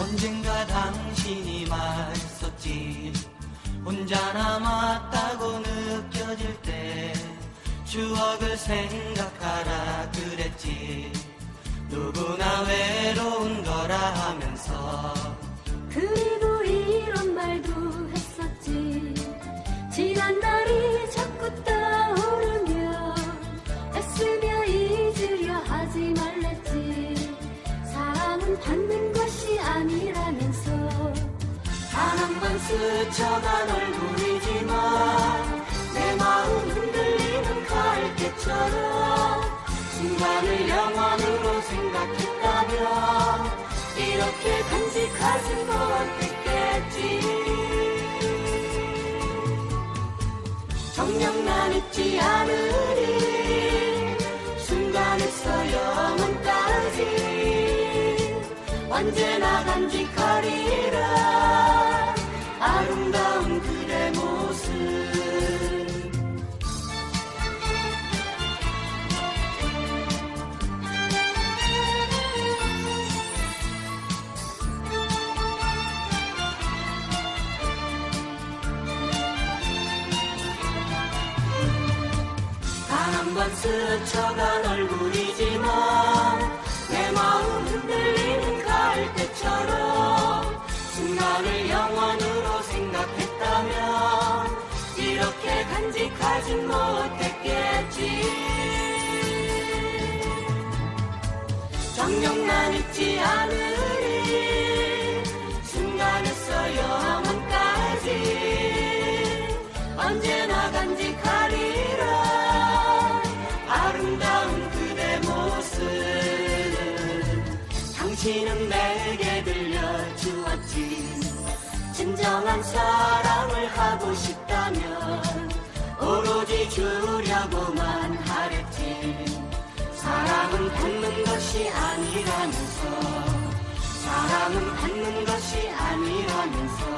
언젠가 당신이 말했었지. 혼자 남았다고 느껴질 때 추억을 생각하라 그랬지. 누구나 외로운 거라 하면서. 그리고 이런 말도 했었지. 지난 날이 자꾸 떠오르면 애쓰며 잊으려 하지 말랬지. 사랑은 받는 스쳐간 얼굴이지만 내 마음 흔들리는 가을개처럼 순간을 영원으로 생각했다면 이렇게 간직하진 못했겠지. 정녕 난 잊지 않으리. 순간에서 영원까지. 언제나 간직하리라 한번 스쳐간 얼굴이지만 내 마음 흔들리는 가을때처럼 순간을 영원으로 생각했다면 이렇게 간직하진 못했겠지. 정녕 난 잊지 않으 당신은 내게 들려주었지. 진정한 사랑을 하고 싶다면 오로지 주려고만 하랬지. 사랑은 받는 것이 아니라면서 사랑은 받는 것이 아니라면서